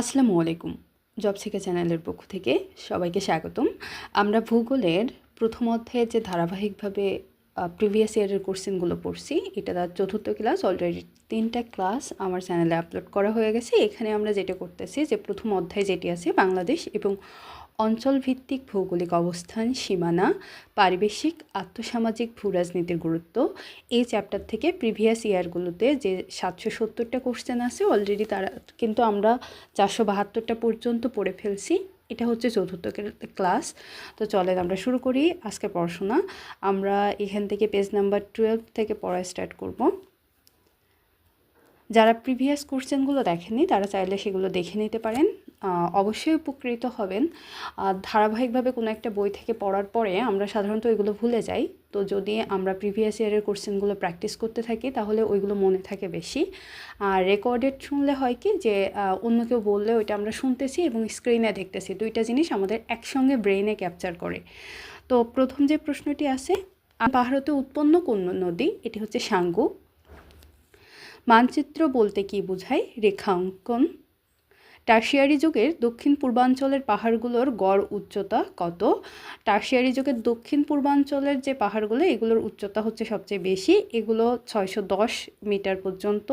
আসসালামু আলাইকুম, জব শিখা চ্যানেলের পক্ষ থেকে সবাইকে স্বাগতম। আমরা ভূগোলের প্রথম অধ্যায়ে যে ধারাবাহিকভাবে প্রিভিয়াস ইয়ারের কোশ্চেনগুলো পড়ছি, এটা তার চতুর্থ ক্লাস অলরেডি তিনটা ক্লাস আমার চ্যানেলে আপলোড করা হয়ে গেছে। এখানে আমরা যেটা করতেছি যে প্রথম অধ্যায় যেটি আছে বাংলাদেশ এবং অঞ্চলভিত্তিক ভৌগোলিক অবস্থান, সীমানা, পারিবেশিক আর্থসামাজিক ভূরাজনীতির গুরুত্ব। এই চ্যাপ্টার থেকে প্রিভিয়াস ইয়ারগুলোতে যে সাতশো সত্তরটা কোশ্চেন আছে অলরেডি তারা কিন্তু আমরা চারশো বাহাত্তরটা পর্যন্ত পড়ে ফেলছি। এটা হচ্ছে চতুর্থ ক্লাস তো চলেন আমরা শুরু করি আজকে পড়াশোনা। আমরা এখান থেকে পেজ নাম্বার টুয়েলভ থেকে পড়া স্টার্ট করব। যারা প্রিভিয়াস কোশ্চেনগুলো দেখেনি তারা চাইলে সেগুলো দেখে নিতে পারেন। অবশ্যই উপকৃত হবেন। ধারাবাহিকভাবে কোনো একটা বই থেকে পড়ার পরে আমরা সাধারণত এগুলো ভুলে যাই। তো যদি আমরা প্রিভিয়াস ইয়ারের কোশ্চেনগুলো প্র্যাকটিস করতে থাকি, তাহলে ওইগুলো মনে থাকে বেশি। আর রেকর্ডেড শুনলে হয় কি যে অন্য কেউ বললে ওইটা আমরা শুনতেছি এবং স্ক্রিনে দেখতেছি। দুইটা জিনিস আমাদের একসঙ্গে ব্রেইনে ক্যাপচার করে। তো প্রথম যে প্রশ্নটি আছে, পাহাড়তে উৎপন্ন কোন নদী? এটি হচ্ছে সাঙ্গু। মানচিত্র বলতে কি বোঝায়? রেখাঙ্কন। টার্সিয়ারি যুগের দক্ষিণ পূর্বাঞ্চলের পাহাড়গুলোর গড় উচ্চতা কত? টার্সিয়ারি যুগের দক্ষিণ পূর্বাঞ্চলের যে পাহাড়গুলো, এগুলোর উচ্চতা হচ্ছে সবচেয়ে বেশি। এগুলো ছয়শো দশ মিটার পর্যন্ত।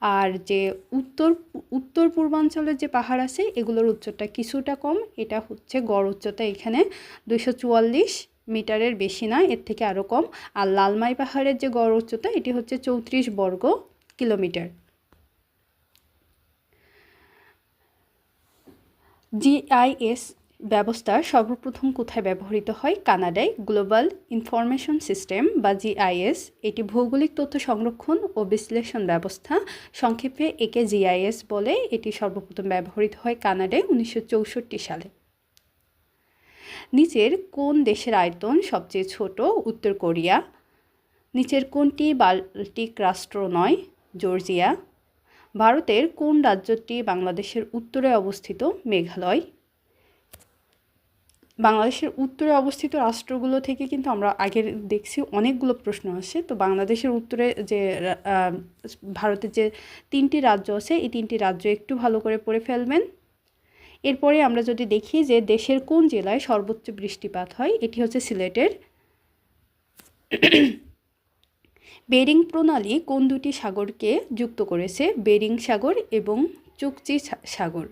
আর যে উত্তর উত্তর পূর্বাঞ্চলের যে পাহাড় আছে, এগুলোর উচ্চতা কিছুটা কম। এটা হচ্ছে গড় উচ্চতা এখানে। দুইশো চুয়াল্লিশ মিটারের বেশি না, এর থেকে আরও কম। আর লালমাই পাহাড়ের যে গড় উচ্চতা, এটি হচ্ছে চৌত্রিশ বর্গ কিলোমিটার। জিআইএস ব্যবস্থা সর্বপ্রথম কোথায় ব্যবহৃত হয়? কানাডায়। গ্লোবাল ইনফরমেশন সিস্টেম বা জিআইএস, এটি ভৌগোলিক তথ্য সংরক্ষণ ও বিশ্লেষণ ব্যবস্থা। সংক্ষেপে, একে জিআইএস বলে। এটি সর্বপ্রথম ব্যবহৃত হয় কানাডায় উনিশশো চৌষট্টি সালে। নিচের কোন দেশের আয়তন সবচেয়ে ছোট? উত্তর কোরিয়া। নিচের কোনটি বাল্টিক রাষ্ট্র নয়? জর্জিয়া। ভারতের কোন রাজ্যটি বাংলাদেশের উত্তরে অবস্থিত? মেঘালয়। বাংলাদেশের উত্তরে অবস্থিত রাষ্ট্রগুলো থেকে কিন্তু আমরা আগের দেখছি অনেকগুলো প্রশ্ন আসে। তো বাংলাদেশের উত্তরে যে ভারতের যে তিনটি রাজ্য আছে, এই তিনটি রাজ্য একটু ভালো করে পড়ে ফেলবেন। এরপরে আমরা যদি দেখি যে দেশের কোন জেলায় সর্বোচ্চ বৃষ্টিপাত হয়, এটি হচ্ছে সিলেটের। বেরিং প্রণালী কোন দুটি সাগরকে যুক্ত করেছে? বেরিং সাগর এবং চুকচি সাগর।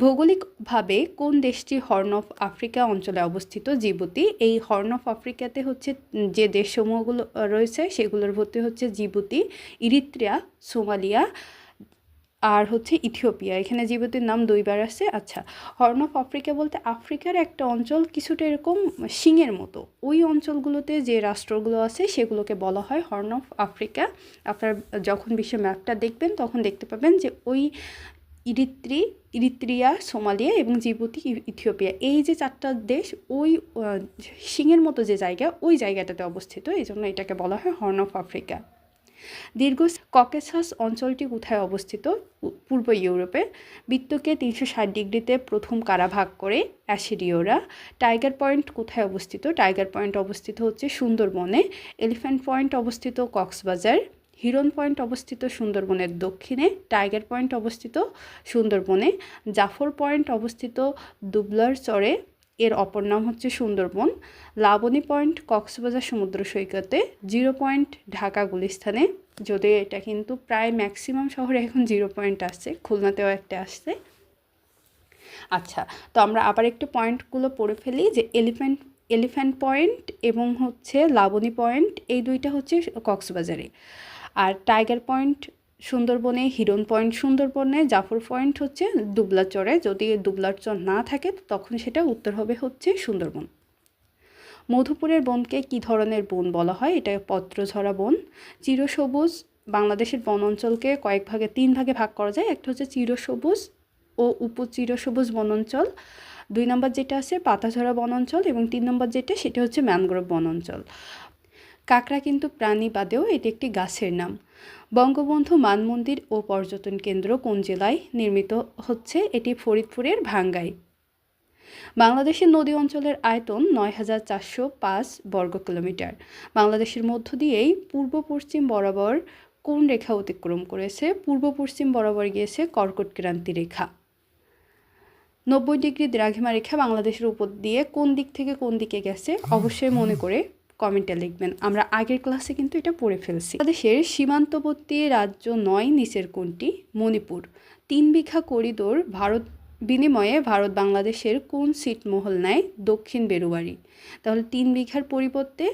ভৌগোলিকভাবে কোন দেশটি হর্ন অফ আফ্রিকা অঞ্চলে অবস্থিত? জিবুতি। এই হর্ন অফ আফ্রিকাতে হচ্ছে যে দেশসমূহগুলো রয়েছে সেগুলোর মধ্যে হচ্ছে জিবুতি, ইরিত্রিয়া, সোমালিয়া আর হচ্ছে ইথিওপিয়া। এখানে জিবুতির নাম দুইবার আছে আচ্ছা হর্ন অফ আফ্রিকা বলতে আফ্রিকার একটা অঞ্চল কিছুটা এরকম শিঙের মতো। ওই অঞ্চলগুলোতে যে রাষ্ট্রগুলো আছে, সেগুলোকে বলা হয় হর্ন অফ আফ্রিকা আপনার যখন বিশ্ব ম্যাপটা দেখবেন, তখন দেখতে পাবেন যে ওই ইরিত্রি, ইরিত্রিয়া, সোমালিয়া এবং জিবুতি ইথিওপিয়া, এই যে চারটা দেশ, ওই শিঙের মতো যে জায়গা, ওই জায়গাটাতে অবস্থিত। এই জন্য এটাকে বলা হয় হর্ন অফ আফ্রিকা দীর্ঘ ককেসাস অঞ্চলটি কোথায় অবস্থিত? পূর্ব ইউরোপে। বৃত্তকে তিনশো ষাট ডিগ্রিতে প্রথম কারা ভাগ করে? অ্যাসিডিওরা টাইগার পয়েন্ট কোথায় অবস্থিত? টাইগার পয়েন্ট অবস্থিত হচ্ছে সুন্দরবনে। এলিফ্যান্ট পয়েন্ট অবস্থিত কক্সবাজার। হিরন পয়েন্ট অবস্থিত সুন্দরবনের দক্ষিণে। টাইগার পয়েন্ট অবস্থিত সুন্দরবনে। জাফর পয়েন্ট অবস্থিত দুবলার চরে। এর অপর নাম হচ্ছে সুন্দরবন। লাবণী পয়েন্ট কক্সবাজার সমুদ্র সৈকতে, জিরো পয়েন্ট ঢাকা গুলিস্থানে যদিও এটা কিন্তু প্রায় ম্যাক্সিমাম শহরে এখন জিরো পয়েন্ট আসছে, খুলনাতেও একটা আসছে। আচ্ছা তো আমরা আবার একটু পয়েন্টগুলো পড়ে ফেলি যে এলিফ্যান্ট এলিফ্যান্ট পয়েন্ট এবং হচ্ছে লাবণী পয়েন্ট, এই দুইটা হচ্ছে কক্সবাজারে। আর টাইগার পয়েন্ট সুন্দরবনে হিরন পয়েন্ট সুন্দরবনে, জাফর পয়েন্ট হচ্ছে দুবলার চরে। যদি দুবলার চর না থাকে, তখন সেটা উত্তর হবে হচ্ছে সুন্দরবন। মধুপুরের বনকে কি ধরনের বন বলা হয়? এটা পত্রঝরা বন। চিরসবুজ বাংলাদেশের বন অঞ্চলকে কয়েক ভাগে, তিন ভাগে ভাগ করা যায়। একটা হচ্ছে চিরসবুজ ও উপচিরসবুজ বনাঞ্চল দুই নম্বর যেটা আছে, পাতাঝরা বনাঞ্চল এবং তিন নম্বর যেটা, সেটা হচ্ছে ম্যানগ্রোভ বনাঞ্চল কাঁকড়া কিন্তু প্রাণী বাদেও এটি একটি গাছের নাম। বঙ্গবন্ধু মানমন্দির ও পর্যটন কেন্দ্র কোন জেলায় নির্মিত হচ্ছে? এটি ফরিদপুরের ভাঙ্গাই। বাংলাদেশের নদী অঞ্চলের আয়তন নয় হাজার চারশো পাঁচ বর্গ কিলোমিটার। বাংলাদেশের মধ্য দিয়েই পূর্ব পশ্চিম বরাবর কোন রেখা অতিক্রম করেছে? পূর্ব পশ্চিম বরাবর গিয়েছে কর্কট ক্রান্তি রেখা। নব্বই ডিগ্রি দ্রাঘিমা রেখা বাংলাদেশের উপর দিয়ে কোন দিক থেকে কোন দিকে গেছে? অবশ্যই মনে করে কমেন্টে লিখবেন। আমরা আগের ক্লাসে কিন্তু এটা পড়ে ফেলছি। বাংলাদেশের সীমান্তবর্তী রাজ্য নয়, নিচের কোনটি? মণিপুর। তিন বিঘা করিডোর ভারত, বিনিময়ে ভারত বাংলাদেশের কোন ছিটমহল নেয়? দক্ষিণ বেরুবাড়ি। তাহলে তিন বিঘার পরিবর্তে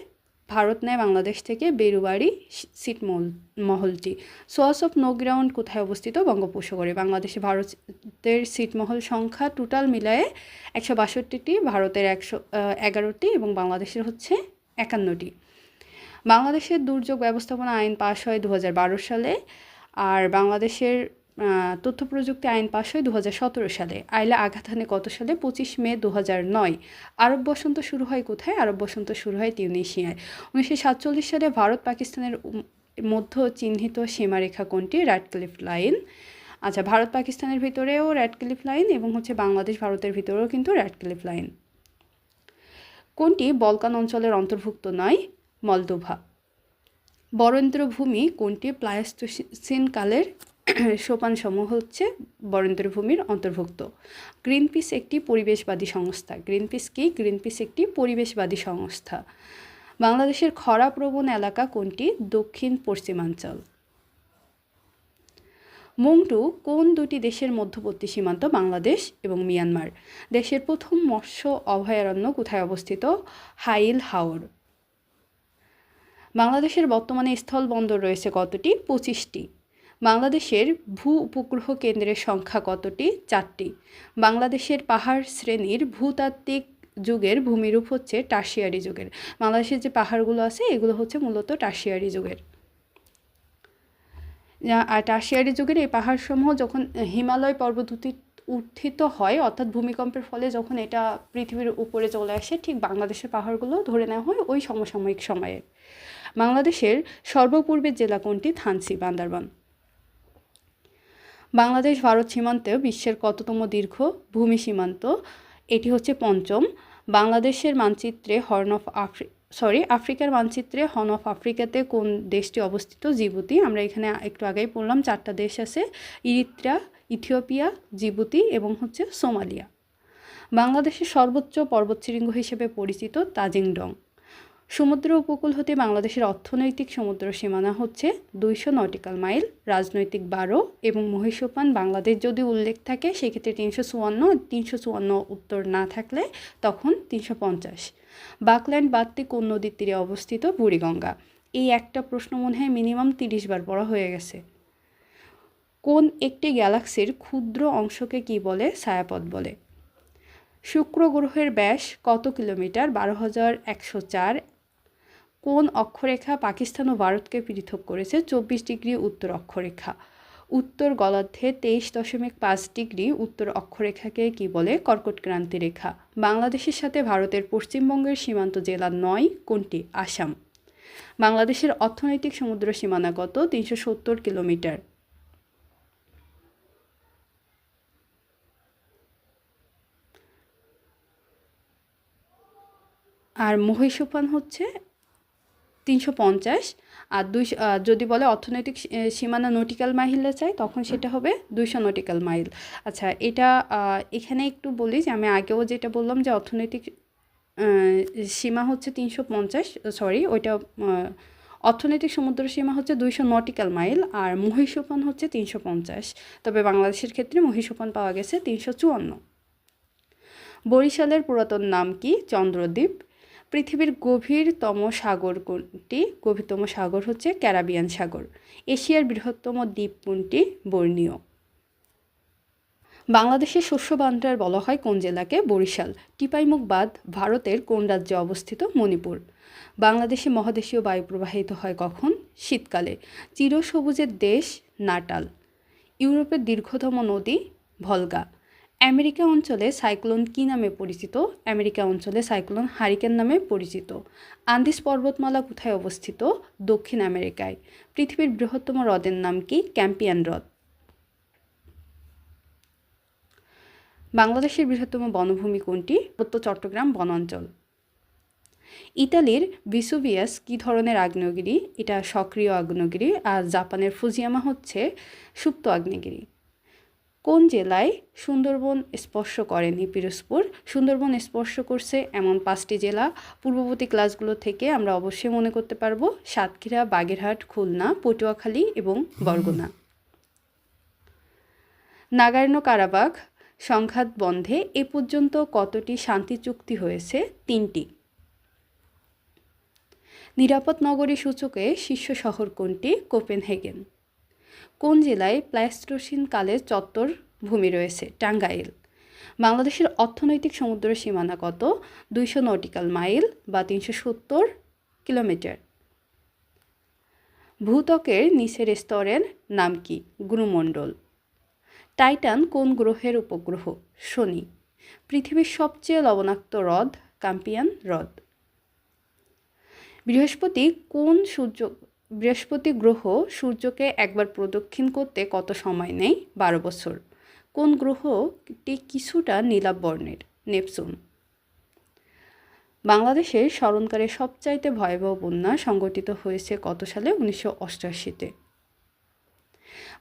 ভারত নেয় বাংলাদেশ থেকে বেরুবাড়ি সিটমহল মহলটি। সোয়াস অফ নো গ্রাউন্ড কোথায় অবস্থিত? বঙ্গোপসাগরে। বাংলাদেশে ভারতের সিটমহল সংখ্যা টোটাল মিলায়ে একশো বাষট্টিটি, ভারতের একশো, এগারোটি এবং বাংলাদেশের হচ্ছে একান্নটি। বাংলাদেশের দুর্যোগ ব্যবস্থাপনা আইন পাশ হয় দু হাজার বারো সালে আর বাংলাদেশের তথ্য প্রযুক্তি আইন পাশ হয় দু হাজার সতেরো সালে। আইলা আঘাত হানে কত সালে? পঁচিশ মে দু নয়। আরব বসন্ত শুরু হয় কোথায়? আরব বসন্ত শুরু হয় তিউনিশিয়ায়। উনিশশো সাতচল্লিশ সালে ভারত পাকিস্তানের মধ্য চিহ্নিত সীমারেখা কোনটি? Cliff line. আচ্ছা ভারত পাকিস্তানের ভিতরেও ক্লিফ লাইন এবং হচ্ছে বাংলাদেশ ভারতের ভিতরেও কিন্তু ক্লিফ লাইন। কোনটি বলকান অঞ্চলের অন্তর্ভুক্ত নয়? মলদোভা। বরেন্দ্রভূমি কোনটি? প্লায়াস্তোসিন কালের সোপানসমূহ হচ্ছে বরেন্দ্রভূমির অন্তর্ভুক্ত। গ্রিনপিস একটি পরিবেশবাদী সংস্থা। গ্রিনপিস কি? গ্রিনপিস একটি পরিবেশবাদী সংস্থা। বাংলাদেশের খরাপ্রবণ এলাকা কোনটি? দক্ষিণ পশ্চিমাঞ্চল মংটু কোন দুটি দেশের মধ্যবর্তী সীমান্ত, বাংলাদেশ এবং মিয়ানমার? দেশের প্রথম মৎস্য অভয়ারণ্য কোথায় অবস্থিত? হাইল হাওর। বাংলাদেশের বর্তমানে স্থল বন্দর রয়েছে কতটি? পঁচিশটি। বাংলাদেশের ভূ উপগ্রহ কেন্দ্রের সংখ্যা কতটি? চারটি। বাংলাদেশের পাহাড় শ্রেণির ভূতাত্ত্বিক যুগের ভূমিরূপ হচ্ছে টার্সিয়ারি যুগের। বাংলাদেশের যে পাহাড়গুলো আছে, এগুলো হচ্ছে মূলত টার্সিয়ারি যুগের। আর টার্সিয়ারি যুগের এই পাহাড়সমূহ যখন হিমালয় পর্বত উত্থিত হয়, অর্থাৎ ভূমিকম্পের ফলে যখন এটা পৃথিবীর উপরে চলে আসে, ঠিক বাংলাদেশের পাহাড়গুলো ধরে নেওয়া হয় ওই সমসাময়িক সময়ে। বাংলাদেশের সর্বপূর্বের জেলা কোনটি? থানসি বান্দারবান। বাংলাদেশ, ভারত সীমান্তেও বিশ্বের কততম দীর্ঘ ভূমি সীমান্ত? এটি হচ্ছে পঞ্চম। বাংলাদেশের মানচিত্রে হর্ন অফ আফ্রি সরি আফ্রিকার মানচিত্রে হর্ন অফ আফ্রিকাতে কোন দেশটি অবস্থিত? জিবুতি। আমরা এখানে একটু আগেই পড়লাম, চারটা দেশ আছে। ইরিত্রা, ইথিওপিয়া, জিবুতি এবং হচ্ছে সোমালিয়া। বাংলাদেশের সর্বোচ্চ পর্বতশৃঙ্গ হিসেবে পরিচিত তাজিংডং। সমুদ্র উপকূল হতে বাংলাদেশের অর্থনৈতিক সমুদ্র সীমানা হচ্ছে দুইশো নটিক্যাল মাইল, রাজনৈতিক বারো এবং মহিষোপান বাংলাদেশ যদি উল্লেখ থাকে, সেক্ষেত্রে তিনশো চুয়ান্ন তিনশো চুয়ান্ন উত্তর না থাকলে তখন তিনশো পঞ্চাশ। বাকল্যান্ড বাদতে কোন নদীর তীরে অবস্থিত? বুড়িগঙ্গা। এই একটা প্রশ্ন মনে হয় মিনিমাম তিরিশ বার পড়া হয়ে গেছে। কোন একটি গ্যালাক্সির ক্ষুদ্র অংশকে কি বলে? ছায়াপথ বলে। শুক্র গ্রহের ব্যাস কত কিলোমিটার? বারো হাজার একশো চার। কোন অক্ষরেখা পাকিস্তান ও ভারতকে পৃথক করেছে? চব্বিশ ডিগ্রি উত্তর অক্ষরেখা। উত্তর গলার্ধে তেইশ দশমিক পাঁচ ডিগ্রি উত্তর অক্ষরেখাকে কি বলে? কর্কট ক্রান্তি রেখা। বাংলাদেশের সাথে ভারতের পশ্চিমবঙ্গের সীমান্ত জেলা নয়, কোনটি? আসাম। বাংলাদেশের অর্থনৈতিক সমুদ্র সীমানা কত? তিনশো সত্তর কিলোমিটার। আর মহিষোপান হচ্ছে তিনশো পঞ্চাশ। আর দুই যদি বলে অর্থনৈতিক সীমানা নটিক্যাল মাইলে চাই তখন সেটা হবে দুইশো নটিক্যাল মাইল। আচ্ছা এটা এখানে একটু বলি যে, আমি আগেও যেটা বললাম যে, অর্থনৈতিক সীমা হচ্ছে তিনশো পঞ্চাশ সরি ওইটা অর্থনৈতিক সমুদ্র সীমা হচ্ছে দুইশো নটিক্যাল মাইল আর মহিষোপান হচ্ছে তিনশো পঞ্চাশ। তবে বাংলাদেশের ক্ষেত্রে মহিষোপান পাওয়া গেছে তিনশো চুয়ান্ন। বরিশালের পুরাতন নাম কি? চন্দ্রদ্বীপ। পৃথিবীর গভীরতম সাগর কোনটি? গভীরতম সাগর হচ্ছে ক্যারাবিয়ান সাগর। এশিয়ার বৃহত্তম দ্বীপ কোনটি? বর্ণীয়। বাংলাদেশের শস্য ভাণ্ডার বলা হয় কোন জেলাকে? বরিশাল। টিপাইমুখ বাঁধ ভারতের কোন রাজ্যে অবস্থিত? মণিপুর। বাংলাদেশে মহাদেশীয় বায়ু প্রবাহিত হয় কখন? শীতকালে। চিরসবুজের দেশ নাটাল। ইউরোপের দীর্ঘতম নদী ভলগা। আমেরিকা অঞ্চলে সাইক্লোন কী নামে পরিচিত? আমেরিকা অঞ্চলে সাইক্লোন হারিকেন নামে পরিচিত। আন্দিস পর্বতমালা কোথায় অবস্থিত? দক্ষিণ আমেরিকায়। পৃথিবীর বৃহত্তম হ্রদের নাম কি? ক্যাম্পিয়ান হ্রদ। বাংলাদেশের বৃহত্তম বনভূমি কোনটি? উত্তর চট্টগ্রাম বনাঞ্চল। ইতালির ভিসুভিয়াস কী ধরনের আগ্নেয়গিরি? এটা সক্রিয় আগ্নেয়গিরি, আর জাপানের ফুজিয়ামা হচ্ছে সুপ্ত আগ্নেয়গিরি। কোন জেলায় সুন্দরবন স্পর্শ করেনি পিরোজপুর সুন্দরবন স্পর্শ করছে এমন পাঁচটি জেলা। পূর্ববর্তী ক্লাসগুলো থেকে আমরা অবশ্যই মনে করতে পারব সাতক্ষীরা, বাগেরহাট, খুলনা, পটুয়াখালী এবং বরগুনা। নাগার্ণ কারাবাগ সংঘাত বন্ধে এ পর্যন্ত কতটি শান্তি চুক্তি হয়েছে? তিনটি। নিরাপদ নগরী সূচকে শীর্ষ শহর কোনটি? কোপেনহেগেন। কোন জেলায় প্লাইস্টোসিন কালের চত্বর ভূমি রয়েছে? টাঙ্গাইল। বাংলাদেশের অর্থনৈতিক সমুদ্র সীমানা কত? দুইশো নটিক্যাল মাইল বা তিনশো সত্তর কিলোমিটার। ভূত্বকের নিচের স্তরের নাম কি? গুরুমণ্ডল। টাইটান কোন গ্রহের উপগ্রহ? শনি। পৃথিবীর সবচেয়ে লবণাক্ত হ্রদ কাম্পিয়ান হ্রদ। বৃহস্পতি কোন সূর্য বৃহস্পতি গ্রহ সূর্যকে একবার প্রদক্ষিণ করতে কত সময় নেয় বারো বছর। কোন গ্রহটি কিছুটা নীলাভ বর্ণের? নেপচুন। বাংলাদেশের স্মরণকারে সবচাইতে ভয়াবহ বন্যা সংঘটিত হয়েছে কত সালে? উনিশশো অষ্টআশিতে।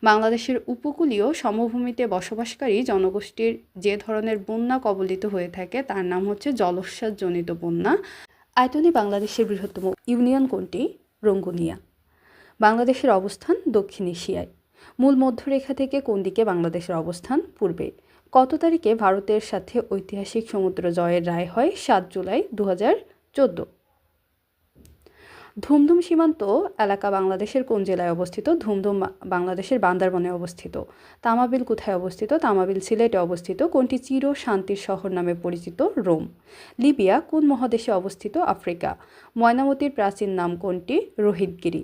বাংলাদেশের উপকূলীয় সমভূমিতে বসবাসকারী জনগোষ্ঠীর যে ধরনের বন্যা কবলিত হয়ে থাকে, তার নাম হচ্ছে জলোচ্ছ্বাসজনিত বন্যা। আয়তনে বাংলাদেশের বৃহত্তম ইউনিয়ন কোনটি? রঙ্গুনিয়া। বাংলাদেশের অবস্থান দক্ষিণ এশিয়ায়। মূল মধ্যরেখা থেকে কোন দিকে বাংলাদেশের অবস্থান? পূর্বে। কত তারিখে ভারতের সাথে ঐতিহাসিক সমুদ্র জয়ের রায় হয়? সাত জুলাই দু হাজার চোদ্দ। ধুমধুম সীমান্ত এলাকা বাংলাদেশের কোন জেলায় অবস্থিত? ধুমধুম বাংলাদেশের বান্দারবনে অবস্থিত। তামাবিল কোথায় অবস্থিত? তামাবিল সিলেটে অবস্থিত। কোনটি চির শান্তির শহর নামে পরিচিত? রোম। লিবিয়া কোন মহাদেশে অবস্থিত? আফ্রিকা। ময়নামতির প্রাচীন নাম কোনটি? রোহিতগিরি।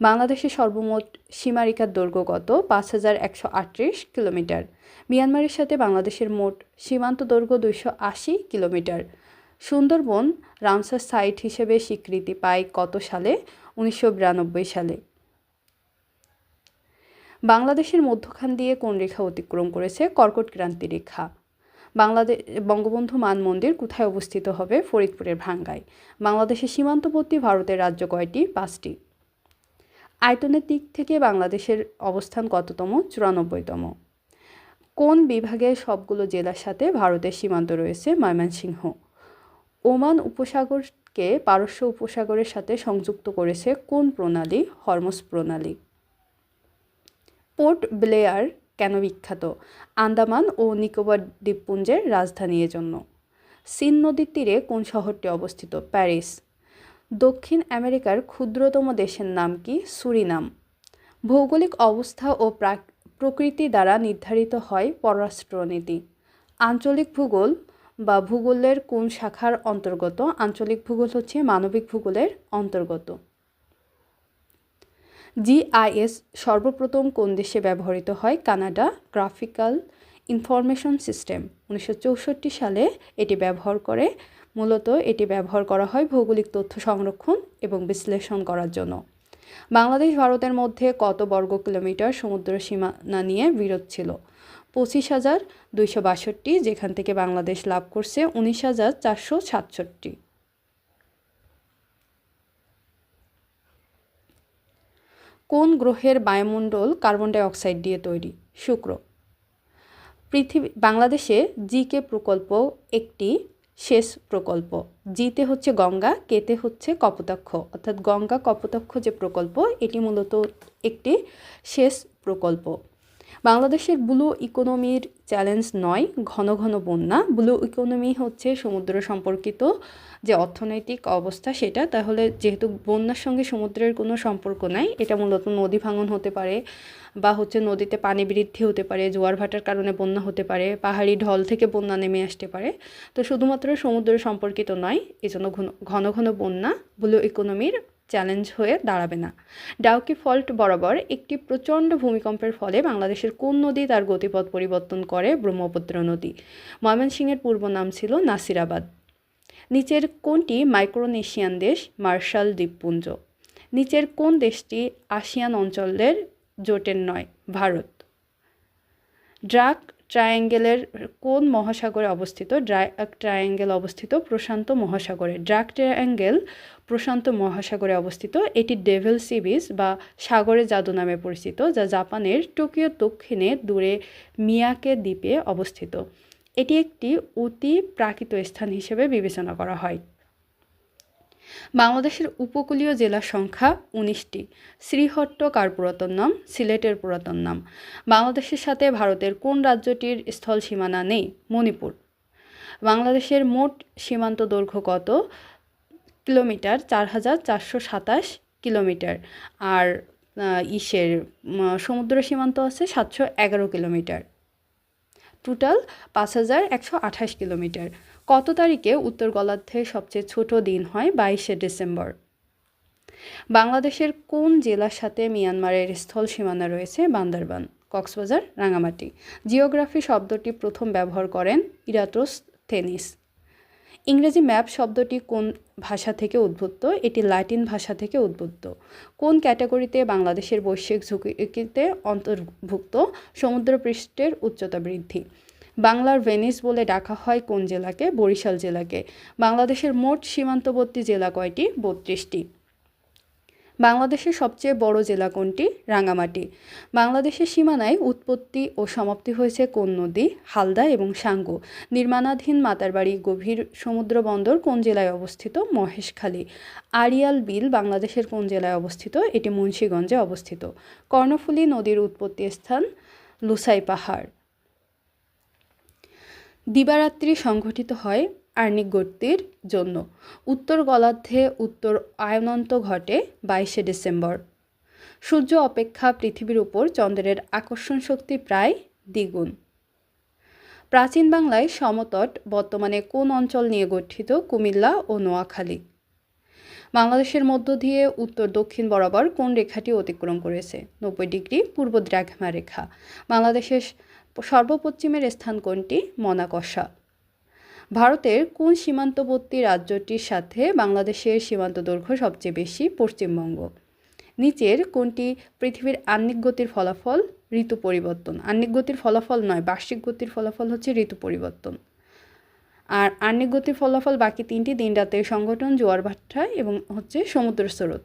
বাংলাদেশের সর্বমোট সীমারেখার দৈর্ঘ্য কত? পাঁচ হাজার একশো আটত্রিশ কিলোমিটার। মিয়ানমারের সাথে বাংলাদেশের মোট সীমান্ত দৈর্ঘ্য দুইশো আশি কিলোমিটার। সুন্দরবন রামসার সাইট হিসেবে স্বীকৃতি পায় কত সালে? উনিশশো বিরানব্বই সালে। বাংলাদেশের মধ্যখান দিয়ে কোন রেখা অতিক্রম করেছে? কর্কট ক্রান্তি রেখা। বাংলাদেশ বঙ্গবন্ধু মান মন্দির কোথায় অবস্থিত হবে? ফরিদপুরের ভাঙ্গায়। বাংলাদেশের সীমান্তবর্তী ভারতের রাজ্য কয়টি? পাঁচটি। আয়তনের দিক থেকে বাংলাদেশের অবস্থান কততম? চুরানব্বইতম। কোন বিভাগের সবগুলো জেলার সাথে ভারতের সীমান্ত রয়েছে? ময়মনসিংহ। ওমান উপসাগরকে পারস্য উপসাগরের সাথে সংযুক্ত করেছে কোন প্রণালী? হরমোস প্রণালী। পোর্ট ব্লেয়ার কেন বিখ্যাত? আন্দামান ও নিকোবর দ্বীপপুঞ্জের রাজধানী জন্য সিন নদীর তীরে কোন শহরটি অবস্থিত? প্যারিস। দক্ষিণ আমেরিকার ক্ষুদ্রতম দেশের নাম কি? সুরিনাম। ভৌগোলিক অবস্থা ও প্রকৃতি দ্বারা নির্ধারিত হয় পররাষ্ট্রনীতি। আঞ্চলিক ভূগোল বা ভূগোলের কোন শাখার অন্তর্গত? আঞ্চলিক ভূগোল হচ্ছে মানবিক ভূগোলের অন্তর্গত। জিআইএস সর্বপ্রথম কোন দেশে ব্যবহৃত হয়? কানাডা। Graphical information system. উনিশশো চৌষট্টি সালে এটি ব্যবহার করে মূলত এটি ব্যবহার করা হয় ভৌগোলিক তথ্য সংরক্ষণ এবং বিশ্লেষণ করার জন্য। বাংলাদেশ ভারতের মধ্যে কত বর্গ কিলোমিটার সমুদ্র সীমানা নিয়ে বিরোধ ছিল? পঁচিশ হাজার দুইশো বাষট্টি, যেখান থেকে বাংলাদেশ লাভ করছে উনিশ হাজার চারশো সাতষট্টি। কোন গ্রহের বায়ুমণ্ডল কার্বন ডাইঅক্সাইড দিয়ে তৈরি? শুক্র। পৃথিবী বাংলাদেশে জিকে প্রকল্প একটি শেষ প্রকল্প। জিতে হচ্ছে গঙ্গা কেতে হচ্ছে কপোতাক্ষ। অর্থাৎ গঙ্গা, কপোতাক্ষ যে প্রকল্প, এটি মূলত একটি শেষ প্রকল্প। বাংলাদেশের ব্লু ইকোনমির চ্যালেঞ্জ নয়, ঘন ঘন বন্যা। ব্লু ইকোনমি হচ্ছে সমুদ্র সম্পর্কিত যে অর্থনৈতিক অবস্থা সেটা। তাহলে যেহেতু বন্যার সঙ্গে সমুদ্রের কোনো সম্পর্ক নাই, এটা মূলত নদী ভাঙন হতে পারে বা হচ্ছে নদীতে পানি বৃদ্ধি হতে পারে, জোয়ার ভাটার কারণে বন্যা হতে পারে, পাহাড়ি ঢল থেকে বন্যা নেমে আসতে পারে। তো শুধুমাত্র সমুদ্র সম্পর্কিত নয় এজন্য ঘন ঘন বন্যা ব্লু ইকোনমির চ্যালেঞ্জ হয়ে দাঁড়াবে না। ডাউকি ফল্ট বরাবর একটি প্রচণ্ড ভূমিকম্পের ফলে বাংলাদেশের কোন নদী তার গতিপথ পরিবর্তন করে? ব্রহ্মপুত্র নদী। ময়মনসিংহের পূর্ব নাম ছিল নাসিরাবাদ। নিচের কোনটি মাইক্রোনেশিয়ান দেশ? মার্শাল দ্বীপপুঞ্জ। নিচের কোন দেশটি আসিয়ান অঞ্চলের জোটের নয়, ভারত। ড্রাক ট্রায়াঙ্গেলের কোন মহাসাগরে অবস্থিত? ড্রাক ট্রায়াঙ্গেল অবস্থিত প্রশান্ত মহাসাগরে। ড্রাক ট্রায়াঙ্গেল প্রশান্ত মহাসাগরে অবস্থিত। এটি ডেভেল সি বিচ বা সাগরের জাদু নামে পরিচিত, যা জাপানের টোকিও দক্ষিণে দূরে মিয়াকে দ্বীপে অবস্থিত। এটি একটি অতি প্রাকৃত স্থান হিসেবে বিবেচনা করা হয়। বাংলাদেশের উপকূলীয় জেলার সংখ্যা উনিশটি। শ্রীহট্ট কার পুরাতন নাম? সিলেটের পুরাতন নাম। বাংলাদেশের সাথে ভারতের কোন রাজ্যটির স্থল সীমানা নেই? মণিপুর। বাংলাদেশের মোট সীমান্ত দৈর্ঘ্য কত? কিলোমিটার চার হাজার চারশো সাতাশ কিলোমিটার। আর ইসের সমুদ্র সীমান্ত আছে সাতশো এগারো কিলোমিটার। টোটাল পাঁচ হাজার একশো আঠাশ কিলোমিটার। কত তারিখে উত্তর গোলার্ধে সবচেয়ে ছোট দিন হয়? বাইশে ডিসেম্বর। বাংলাদেশের কোন জেলার সাথে মিয়ানমারের স্থল সীমানা রয়েছে? বান্দরবান, কক্সবাজার রাঙামাটি জিওগ্রাফি শব্দটি প্রথম ব্যবহার করেন ইরাটোস থেনিস। ইংরেজি ম্যাপ শব্দটি কোন ভাষা থেকে উদ্ভূত? এটি ল্যাটিন ভাষা থেকে উদ্ভূত। কোন ক্যাটাগরিতে বাংলাদেশের বৈশ্বিক ঝুঁকিতে অন্তর্ভুক্ত? সমুদ্রপৃষ্ঠের উচ্চতা বৃদ্ধি। বাংলার ভেনিস বলে ডাকা হয় কোন জেলাকে? বরিশাল জেলাকে। বাংলাদেশের মোট সীমান্তবর্তী জেলা কয়টি? বত্রিশটি। বাংলাদেশের সবচেয়ে বড় জেলা কোনটি? রাঙামাটি বাংলাদেশের সীমানায় উৎপত্তি ও সমাপ্তি হয়েছে কোন নদী? হালদা এবং সাঙ্গু। নির্মাণাধীন মাতারবাড়ি গভীর সমুদ্র বন্দর কোন জেলায় অবস্থিত? মহেশখালী। আরিয়াল বিল বাংলাদেশের কোন জেলায় অবস্থিত? এটি মুন্সীগঞ্জে অবস্থিত। কর্ণফুলী নদীর উৎপত্তি স্থান লুসাই পাহাড়। দিবারাত্রি সংঘটিত হয় আর্নিক গর্তির জন্য। উত্তর গলার্ধে উত্তর আয়নন্ত ঘটে বাইশে ডিসেম্বর। সূর্য অপেক্ষা পৃথিবীর উপর চন্দ্রের আকর্ষণ শক্তি প্রায় দ্বিগুণ। প্রাচীন বাংলায় সমতট বর্তমানে কোন অঞ্চল নিয়ে গঠিত কুমিল্লা ও নোয়াখালী? বাংলাদেশের মধ্য দিয়ে উত্তর দক্ষিণ বরাবর কোন রেখাটি অতিক্রম করেছে? নব্বই ডিগ্রি পূর্ব দ্রাঘিমা রেখা বাংলাদেশের সর্বপশ্চিমের স্থান কোনটি? মনাকষা ভারতের কোন সীমান্তবর্তী রাজ্যটির সাথে বাংলাদেশের সীমান্ত দৈর্ঘ্য সবচেয়ে বেশি? পশ্চিমবঙ্গ। নিচের কোনটি পৃথিবীর আহ্নিক গতির ফলাফল? ঋতু পরিবর্তন। আহ্নিক গতির ফলাফল নয়, বার্ষিক গতির ফলাফল হচ্ছে ঋতু পরিবর্তন। আর আহ্নিক গতির ফলাফল বাকি তিনটি দিন রাতের সংগঠন জোয়ার ভাট্টা এবং হচ্ছে সমুদ্র স্রোত।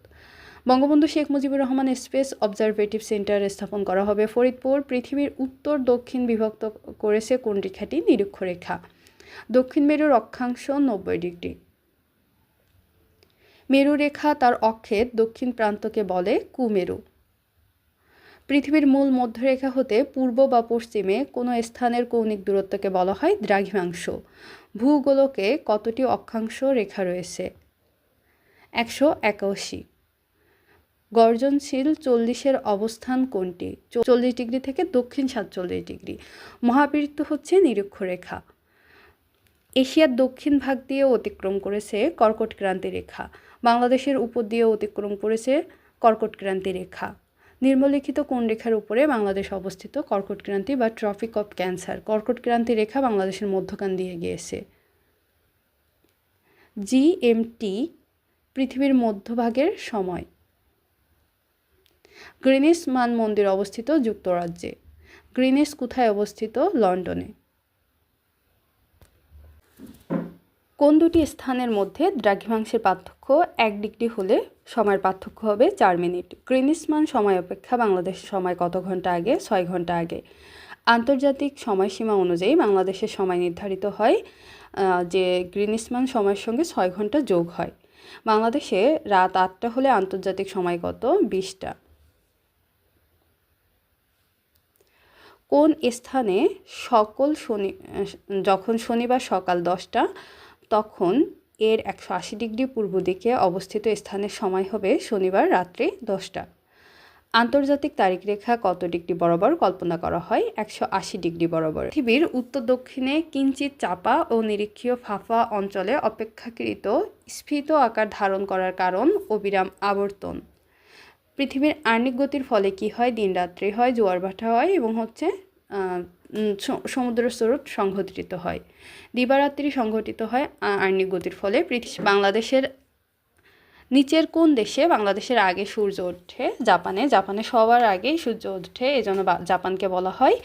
Bangabandhu Sheikh Mujibur Rahman space observatory centre স্থাপন করা হবে ফরিদপুর, পৃথিবীর উত্তর দক্ষিণ বিভক্ত করেছে কোন রেখাটি নিরক্ষরেখা। দক্ষিণ মেরুর অক্ষাংশ নব্বই ডিগ্রি। মেরুরেখা তার অক্ষের দক্ষিণ প্রান্তকে বলে কুমেরু। পৃথিবীর মূল মধ্যরেখা হতে পূর্ব বা পশ্চিমে কোনো স্থানের কৌণিক দূরত্বকে বলা হয় দ্রাঘিমাংশ। ভূগোলকে কতটি অক্ষাংশ রেখা রয়েছে? একশো একাশি। গর্জনশীল চল্লিশের অবস্থান কোনটি? চল্লিশ ডিগ্রি থেকে দক্ষিণ সাতচল্লিশ ডিগ্রি। মহাবৃত্ত হচ্ছে নিরক্ষরেখা। এশিয়ার দক্ষিণ ভাগ দিয়ে অতিক্রম করেছে কর্কট ক্রান্তি রেখা। বাংলাদেশের উপর দিয়ে অতিক্রম করেছে কর্কট ক্রান্তি রেখা। নিম্নলিখিত কোন রেখার উপরে বাংলাদেশ অবস্থিত? কর্কট ক্রান্তি বা ট্রফিক অফ ক্যান্সার। কর্কট ক্রান্তি রেখা বাংলাদেশের মধ্যখান দিয়ে গিয়েছে। জিএমটি পৃথিবীর মধ্যভাগের সময়। গ্রিনিস মান মন্দির অবস্থিত যুক্তরাজ্যে। গ্রিনিস কোথায় অবস্থিত? লন্ডনে। কোন দুটি স্থানের মধ্যে দ্রাঘিমাংশের পার্থক্য এক ডিগ্রি হলে সময়ের পার্থক্য হবে চার মিনিট? গ্রিনিসমান সময় অপেক্ষা বাংলাদেশের সময় কত ঘণ্টা আগে? ছয় ঘণ্টা আগে। আন্তর্জাতিক সময়সীমা অনুযায়ী বাংলাদেশের সময় নির্ধারিত হয় যে গ্রিনিসমান সময়ের সঙ্গে ছয় ঘণ্টা যোগ হয়। বাংলাদেশে রাত আটটা হলে আন্তর্জাতিক সময় কত? বিশটা। কোন স্থানে সকল শনি, যখন শনিবার সকাল দশটা, তখন এর একশো আশি ডিগ্রি পূর্ব দিকে অবস্থিত স্থানের সময় হবে শনিবার রাত্রি দশটা। আন্তর্জাতিক তারিখ রেখা কত ডিগ্রি বরাবর কল্পনা করা হয়? একশো আশি ডিগ্রি বরাবর। পৃথিবীর উত্তর দক্ষিণে কিঞ্চিত চাপা ও নিরীক্ষীয় ফাফা অঞ্চলে অপেক্ষাকৃত স্ফীত আকার ধারণ করার কারণ অবিরাম আবর্তন। পৃথিবীর আর্নিক গতির ফলে কি হয়? দিন রাত্রি হয়, জোয়ার ভাটা হয় এবং হচ্ছে সমুদ্র স্রোত সংঘটিত হয়। দিবারাত্রি সংঘটিত হয় আর্নিক গতির ফলে। বাংলাদেশের নিচের কোন দেশে? বাংলাদেশের আগে সূর্য ওঠে জাপানে। জাপানে সবার আগেই সূর্য ওঠে এই জন্য জাপানকে বলা হয়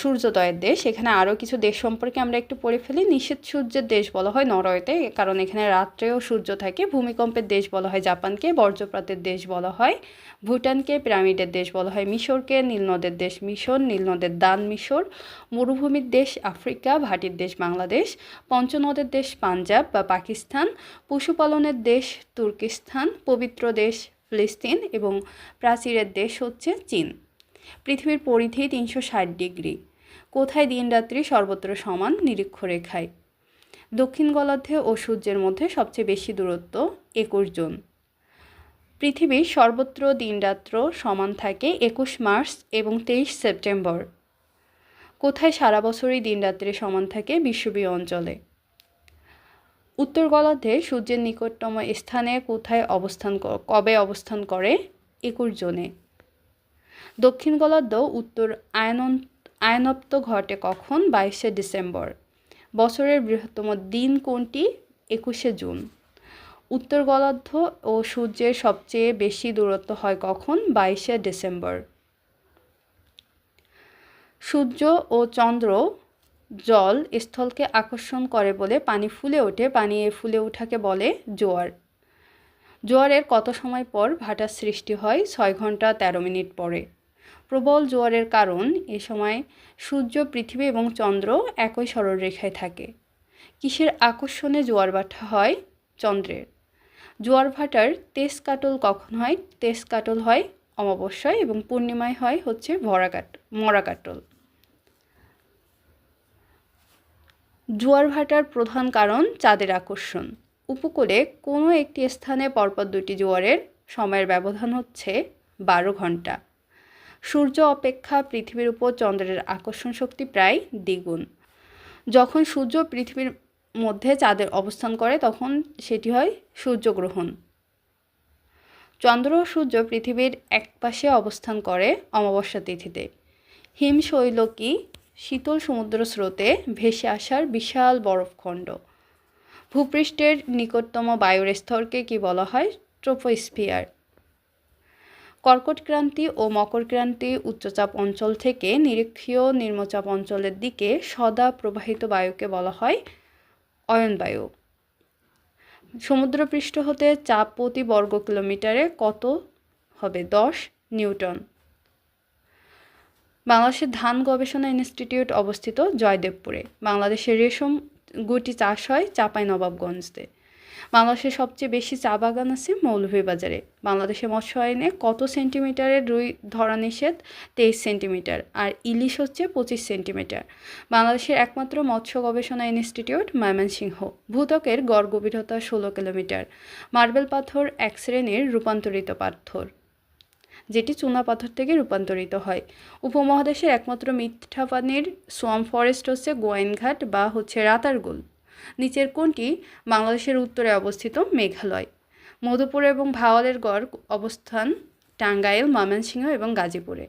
সূর্যোদয়ের দেশ। এখানে আরও কিছু দেশ সম্পর্কে আমরা একটু পড়ে ফেলি। নিষেধ সূর্যের দেশ বলা হয় নরওয়েতে, কারণ এখানে রাত্রেও সূর্য থাকে। ভূমিকম্পের দেশ বলা হয় জাপানকে বজ্রপাতের দেশ বলা হয় ভুটানকে, পিরামিডের দেশ বলা হয় মিশরকে নীলনদের দেশ মিশর নীলনদের দান মিশর, মরুভূমির দেশ আফ্রিকা, ভাটির দেশ বাংলাদেশ, পঞ্চনদের দেশ পাঞ্জাব বা পাকিস্তান, পশুপালনের দেশ তুর্কিস্তান, পবিত্র দেশ ফিলিস্তিন এবং প্রাচীরের দেশ হচ্ছে চীন। পৃথিবীর পরিধি তিনশো ষাট ডিগ্রি। কোথায় দিনরাত্রি সর্বত্র সমান নিরীক্ষরেখায়? দক্ষিণ গোলার্ধে ও সূর্যের মধ্যে সবচেয়ে বেশি দূরত্ব একুশ জন। পৃথিবীর সর্বত্র দিনরাত্র সমান থাকে একুশ মার্চ এবং তেইশ সেপ্টেম্বর। কোথায় সারা বছরই দিনরাত্রি সমান থাকে বিশ্ববীয় অঞ্চলে? উত্তর গোলার্ধে সূর্যের নিকটতম স্থানে কোথায় অবস্থান কবে অবস্থান করে? একুশ জনে। দক্ষিণ গোলার্ধ, উত্তর আয়নন আয়নপ্ত ঘটে কখন? বাইশে ডিসেম্বর। বছরের বৃহত্তম দিন কোনটি? একুশে জুন। উত্তর গোলার্ধ ও সূর্যের সবচেয়ে বেশি দূরত্ব হয় কখন? বাইশে ডিসেম্বর। সূর্য ও চন্দ্র জল স্থলকে আকর্ষণ করে বলে পানি ফুলে ওঠে। পানি ফুলে ওঠাকে বলে জোয়ার। জোয়ারের কত সময় পর ভাটার সৃষ্টি হয়? ছয় ঘণ্টা তেরো মিনিট পরে। প্রবল জোয়ারের কারণ, এ সময় সূর্য, পৃথিবী এবং চন্দ্র একই সরলরেখায় থাকে। কিসের আকর্ষণে জোয়ার ভাটা হয়? চন্দ্রের। জোয়ার ভাটার তেজ কাটল কখন হয়? তেজ কাটল হয় অমাবস্যায় এবং পূর্ণিমায় হয় হচ্ছে ভরা কাট, মরা কাটল। জোয়ার ভাটার প্রধান কারণ চাঁদের আকর্ষণ। উপকূলে কোনো একটি স্থানে পরপর দুটি জোয়ারের সময়ের ব্যবধান হচ্ছে বারো ঘণ্টা। সূর্য অপেক্ষা পৃথিবীর উপর চন্দ্রের আকর্ষণ শক্তি প্রায় দ্বিগুণ। যখন সূর্য পৃথিবীর মধ্যে চাঁদের অবস্থান করে, তখন সেটি হয় সূর্যগ্রহণ। চন্দ্র ও সূর্য পৃথিবীর একপাশে অবস্থান করে অমাবস্যা তিথিতে। হিমশৈলকী শীতল সমুদ্র স্রোতে ভেসে আসার বিশাল বরফখণ্ড। ভূপৃষ্ঠের নিকটতম বায়ুর স্তরকে কি বলা হয়? ট্রোপোস্ফিয়ার। কর্কট ক্রান্তি ও মকর ক্রান্তি উচ্চচাপ অঞ্চল থেকে নিরক্ষীয় নিম্নচাপ অঞ্চলের দিকে সদা প্রবাহিত বায়ুকে বলা হয় অয়নবায়ু। সমুদ্রপৃষ্ঠ হতে চাপ প্রতি বর্গ কিলোমিটারে কত হবে? দশ নিউটন। বাংলাদেশের ধান গবেষণা ইনস্টিটিউট অবস্থিত জয়দেবপুরে। বাংলাদেশের রেশম গুটি চাষ হয় চাপাই নবাবগঞ্জতে। বাংলাদেশের সবচেয়ে বেশি চা বাগান আছে মৌলভীবাজারে। বাংলাদেশের মৎস্য আইনে কত সেন্টিমিটারের রুই ধরা নিষেধ? তেইশ সেন্টিমিটার। আর ইলিশ হচ্ছে পঁচিশ সেন্টিমিটার। বাংলাদেশের একমাত্র মৎস্য গবেষণা ইনস্টিটিউট ময়মনসিংহ। ভূতকের গড় গভীরতা ষোলো কিলোমিটার। মার্বেল পাথর এক শ্রেণির রূপান্তরিত পাথর। যেটি চুনা পাথর থেকে রূপান্তরিত হয়। উপমহাদেশের একমাত্র মিঠা পানির সোয়াম ফরেস্ট হচ্ছে গোয়েনঘাট বা হচ্ছে রাতারগুল। নিচের কোনটি বাংলাদেশের উত্তরে অবস্থিত মেঘালয়। মধুপুর এবং ভাওয়ালের গড় অবস্থান টাঙ্গাইল, ময়মনসিংহ এবং গাজীপুরে।